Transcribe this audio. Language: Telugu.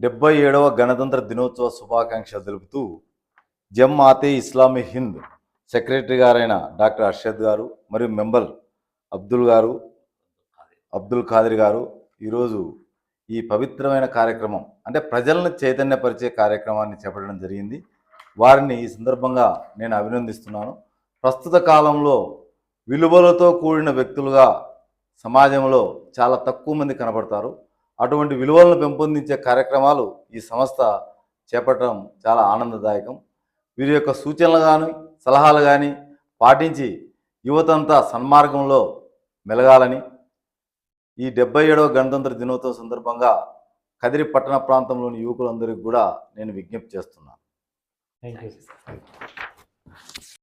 డెబ్బై ఏడవ గణతంత్ర దినోత్సవ శుభాకాంక్షలు తెలుపుతూ జమ్మాతే ఇస్లామీ హింద్ సెక్రటరీ గారైన డాక్టర్ అర్షద్ గారు మరియు మెంబర్ అబ్దుల్ గారు అబ్దుల్ ఖాదిర్ గారు ఈరోజు ఈ పవిత్రమైన కార్యక్రమం అంటే ప్రజలను చైతన్యపరిచే కార్యక్రమాన్ని చేపట్టడం జరిగింది. వారిని ఈ సందర్భంగా నేను అభినందిస్తున్నాను. ప్రస్తుత కాలంలో విలువలతో కూడిన వ్యక్తులుగా సమాజంలో చాలా తక్కువ మంది కనబడతారు. అటువంటి విలువలను పెంపొందించే కార్యక్రమాలు ఈ సంస్థ చేపట్టడం చాలా ఆనందదాయకం. వీరి యొక్క సూచనలు కానీ సలహాలు కానీ పాటించి యువతంతా సన్మార్గంలో మెలగాలని ఈ డెబ్బై ఏడవ గణతంత్ర దినోత్సవం సందర్భంగా కదిరి పట్టణ ప్రాంతంలోని యువకులందరికీ కూడా నేను విజ్ఞప్తి చేస్తున్నాను. Thank you